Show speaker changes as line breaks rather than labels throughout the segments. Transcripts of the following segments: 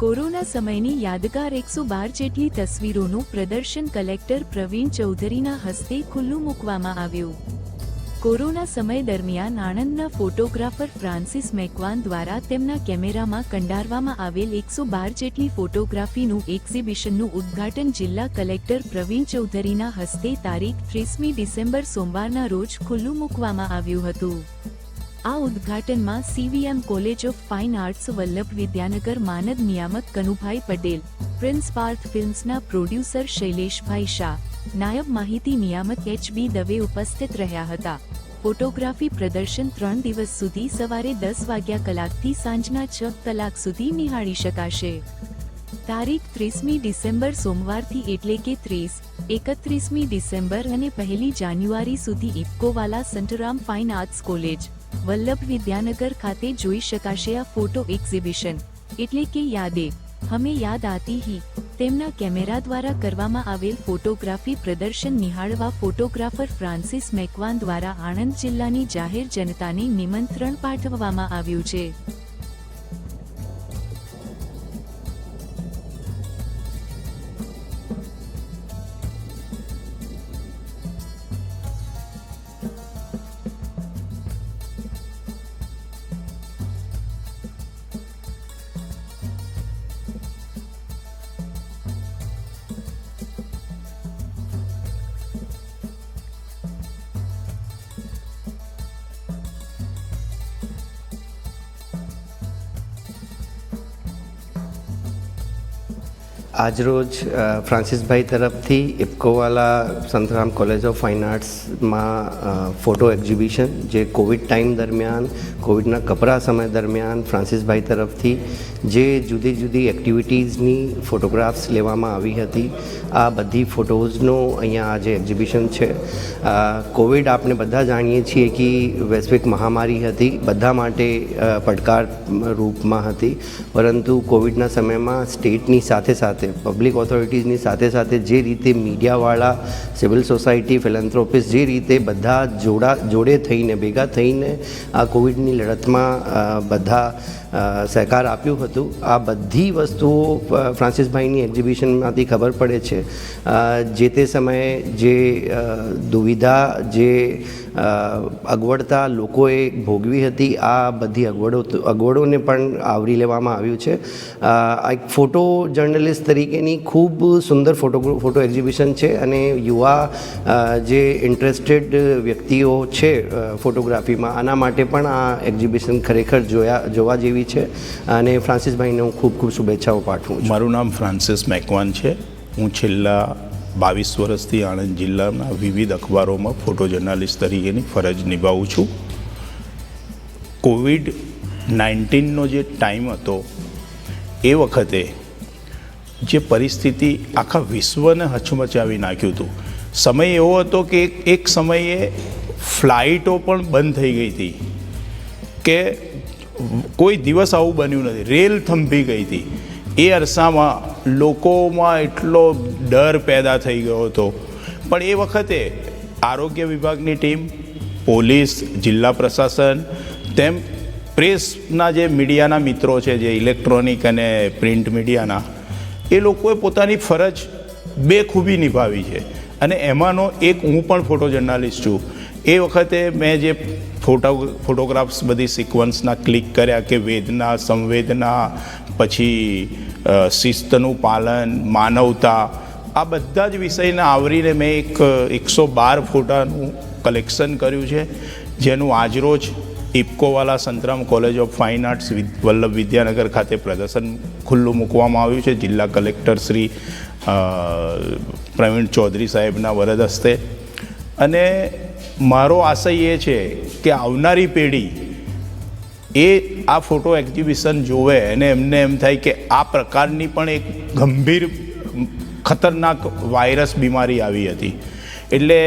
Corona સમયની યાદગાર એકસો બાર જેટલી તસવીરોનું પ્રદર્શન કલેક્ટર પ્રવીણ ચૌધરીના હસ્તે ખુલ્લું મૂકવામાં આવ્યું. કોરોના સમય દરમિયાન આણંદના ફોટોગ્રાફર ફ્રાન્સિસ મેકવાન દ્વારા તેમના કેમેરામાં કંડારવામાં આવેલ એકસો બાર જેટલી ફોટોગ્રાફીનું એક્ઝિબિશનનું ઉદ્ઘાટન જિલ્લા કલેક્ટર પ્રવીણ ચૌધરીના હસ્તે તારીખ ત્રીસમી ડિસેમ્બર સોમવારના રોજ ખુલ્લું મૂકવામાં આવ્યું હતું. આ ઉદ્ઘાટનમાં CVM college of fine arts Vallabh Vidyanagar માનદ નિયામક કનુભાઈ પટેલ પ્રિન્સ પાર્થ ફિલ્મ્સના પ્રોડ્યુસર શૈલેષભાઈ શાહ, નાયબ માહિતી નિયામક એચ બી દવે ઉપસ્થિત રહ્યા હતા. ફોટોગ્રાફી પ્રદર્શન ત્રણ દિવસ સુધી સવારે દસ વાગ્યા કલાકથી સાંજના છ કલાક સુધી નિહાળી શકાશે. તારીખ ત્રીસમી ડિસેમ્બર સોમવારથી એટલે કે ત્રીસ, એકત્રીસમી ડિસેમ્બર અને પહેલી જાન્યુઆરી સુધી ઇફકોવાલા Santram fine arts college. Vallabh Vidyanagar ખાતે જોઈ શકાશે આ ફોટો એક્ઝિબિશન. એટલે કે યાદે. હમે યાદ આતી હી. તેમના કેમેરા દ્વારા કરવામાં આવેલ ફોટોગ્રાફી પ્રદર્શન નિહાળવા ફોટોગ્રાફર ફ્રાન્સિસ મેકવાન દ્વારા આણંદ જિલ્લાની જાહેર જનતાને નિમંત્રણ પાઠવવામાં આવ્યું છે.
આજરોજ ફ્રાન્સિસભાઈ તરફથી ઇફકોવાલા સંતરામ કોલેજ ઓફ ફાઇન આર્ટ્સમાં ફોટો એક્ઝિબિશન જે કોવિડ ટાઈમ દરમિયાન, કોવિડના કપરા સમય દરમિયાન ફ્રાન્સિસભાઈ તરફથી જે જુદી જુદી એક્ટિવિટીઝની ફોટોગ્રાફ્સ લેવામાં આવી હતી. આ બધી ફોટોઝનો અહીંયા આજે એક્ઝિબિશન છે કોવિડ આપણે બધા જાણીએ છીએ કે વૈશ્વિક મહામારી હતી, બધા માટે પડકાર રૂપમાં હતી. પરંતુ કોવિડના સમયમાં સ્ટેટની સાથે સાથે પબ્લિક ઓથોરિટીઝની સાથે સાથે જે રીતે મીડિયાવાળા સિવિલ સોસાયટી ફિલેન્થ્રોપિસ્ટ જે રીતે બધા જોડા, જોડે થઈને, ભેગા થઈને આ કોવિડની લડતમાં બધા સહકાર આપ્યું હતું, આ બધી વસ્તુઓ ફ્રાન્સિસભાઈની એક્ઝિબિશનમાંથી ખબર પડે છે. જે તે સમયે જે દુવિધા, જે અગવડતા લોકોએ ભોગવી હતી, આ બધી અગવડો, અગવડોને પણ આવરી લેવામાં આવ્યું છે. એક ફોટો જર્નલિસ્ટ તરીકેની ખૂબ સુંદર ફોટો ફોટો એક્ઝિબિશન છે અને યુવા જે ઇન્ટરેસ્ટેડ વ્યક્તિઓ છે ફોટોગ્રાફીમાં, આના માટે પણ આ એક્ઝિબિશન ખરેખર જોયા, જોવા જેવી છે. અને ફ્રાન્સિસભાઈને હું ખૂબ ખૂબ શુભેચ્છાઓ પાઠવું
મારું નામ ફ્રાન્સિસ મેકવાન છે. હું છેલ્લા બાવીસ વર્ષથી આણંદ જિલ્લાના વિવિધ અખબારોમાં ફોટો જર્નાલિસ્ટ તરીકેની ફરજ નિભાવું છું. કોવિડ નાઇન્ટીનનો જે ટાઈમ હતો, એ વખતે જે પરિસ્થિતિ આખા વિશ્વને હચમચાવી નાખ્યું હતું. સમય એવો હતો કે એક સમયે ફ્લાઇટો પણ બંધ થઈ ગઈ હતી. કે કોઈ દિવસ આવું બન્યું નથી. રેલ થંભી ગઈ હતી. એ અરસામાં લોકોમાં એટલો ડર પેદા થઈ ગયો હતો. પણ એ વખતે આરોગ્ય વિભાગની ટીમ, પોલીસ, જિલ્લા પ્રશાસન, તેમ પ્રેસના જે મીડિયાના મિત્રો છે, જે ઇલેક્ટ્રોનિક અને પ્રિન્ટ મીડિયાના એ લોકોએ પોતાની ફરજ બે ખૂબી નિભાવી છે. અને એમાંનો એક હું પણ ફોટો જર્નાલિસ્ટ છું. એ વખતે મેં જે ફોટો ફોટોગ્રાફ્સ બધી સિક્વન્સના ક્લિક કર્યા કે વેદના, સંવેદના, પછી શિસ્તનું પાલન, માનવતા, આ બધા જ વિષયને આવરીને મેં એક એકસો બાર ફોટાનું કલેક્શન કર્યું છે. જેનું આજરોજ ઇફકોવાલા Santram college of fine arts Vallabh Vidyanagar ખાતે પ્રદર્શન ખુલ્લું મૂકવામાં આવ્યું છે. જિલ્લા કલેક્ટર શ્રી પ્રવીણ ચૌધરી સાહેબના વરદ હસ્તે. અને મારો આશય એ છે કે આવનારી પેઢી એ આ ફોટો એક્ઝિબિશન જોવે અને એમને એમ થાય કે આ પ્રકારની પણ એક ગંભીર, ખતરનાક વાયરસ બીમારી આવી હતી. એટલે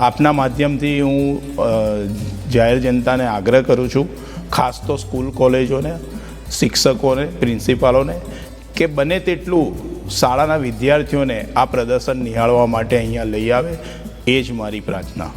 આપના માધ્યમથી હું જાહેર જનતાને આગ્રહ કરું છું, ખાસ તો સ્કૂલ કોલેજોને, શિક્ષકોને, પ્રિન્સિપાલોને, કે બને તેટલું શાળાના વિદ્યાર્થીઓને આ પ્રદર્શન નિહાળવા માટે અહીંયા લઈ આવે, એ જ મારી પ્રાર્થના.